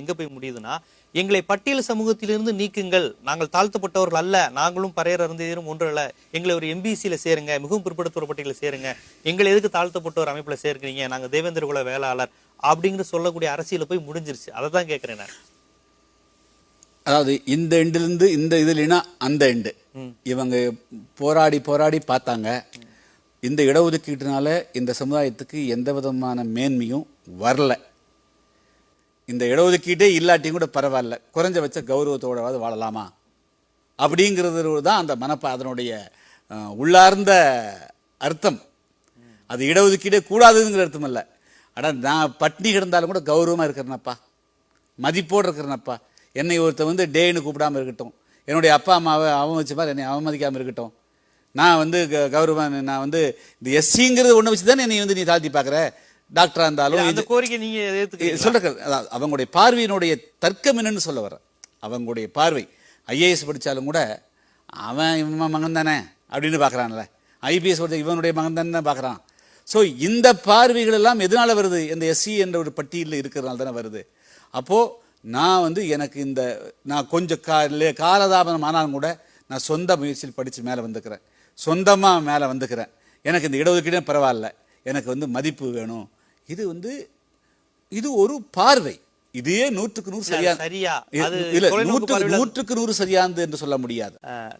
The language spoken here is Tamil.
எங்க போய் முடியுதுன்னா எங்களை பட்டியல் சமூகத்திலிருந்து நீக்குங்கள். நாங்கள் தாழ்த்தப்பட்டவர்கள் அல்ல நாங்களும் பறையர் அருந்தையரும் ஒன்று அல்ல. எங்களை ஒரு எம்பிசியில சேருங்க மிகவும் பிற்படுத்தோர் பட்டியலில் சேருங்க. எங்களை எதுக்கு தாழ்த்தப்பட்டோர் அமைப்புல சேர்க்கிறீங்க? நாங்க தேவேந்திர குல வேளாளர் அப்படிங்கிற சொல்லக்கூடிய அரசியல போய் முடிஞ்சிருச்சு. அதை தான் கேட்கிறேன் நான். அதாவது இந்த எண்டிலிருந்து இந்த இதுலனா அந்த எண்டு இவங்க போராடி போராடி பார்த்தாங்க. இந்த இடஒதுக்கீட்டுனால இந்த சமுதாயத்துக்கு எந்த விதமான மேன்மையும் வரல. இந்த இடஒதுக்கீட்டே இல்லாட்டியும் கூட பரவாயில்ல. குறைஞ்சபட்ச கௌரவத்தோடவாது வாழலாமா? அப்படிங்கிறது தான் அந்த மனப்பா அதனுடைய உள்ளார்ந்த அர்த்தம். அது இடஒதுக்கீடே கூடாதுங்கிற அர்த்தம் இல்லை ஆனால் நான் பட்னி கிடந்தாலும் கூட கௌரவமாக இருக்கிறேனப்பா. மதிப்போடு இருக்கிறேனப்பா. என்னை ஒருத்தன் வந்து டேன்னு கூப்பிடாம இருக்கட்டும். என்னுடைய அப்பா அம்மாவை அவமதிச்ச மாதிரி என்னை அவமதிக்காமல் இருக்கட்டும். நான் வந்து க- கௌரவம் நான் வந்து இந்த எஸ்சிங்கிறது ஒன்று வச்சு தானே என்னை வந்து நீ தாழ்த்தி பார்க்குற? டாக்டராக இருந்தாலும் இது- கோரிக்கை நீங்க? சொல்ற அவங்களுடைய பார்வையினுடைய தர்க்கம் என்னன்னு சொல்ல வர அவங்களுடைய பார்வை. ஐஏஎஸ் படித்தாலும் கூட அவன் இவன் மகன் தானே அப்படின்னு பார்க்குறான்ல. ஐபிஎஸ் படித்த இவனுடைய மகன் தானே பார்க்குறான். ஸோ இந்த பார்வைகள் எல்லாம் எதனால வருது? இந்த எஸ்சி என்ற ஒரு பட்டியலில் இருக்கிறதுனால தானே வருது. அப்போது நான் வந்து எனக்கு இந்த நான் கொஞ்சம் கா காலதாமதம் ஆனாலும் கூட நான் சொந்த முயற்சியில் படித்து மேலே வந்துக்கிறேன். சொந்தமாக மேலே வந்துக்கிறேன். எனக்கு இந்த இடஒதுக்கீடே பரவாயில்ல. எனக்கு வந்து மதிப்பு வேணும். இது வந்து இது ஒரு பார்வை. இதே நூற்றுக்கு நூறு சரியா சரியா? நூற்றுக்கு நூறு சரியானது என்று சொல்ல முடியாது.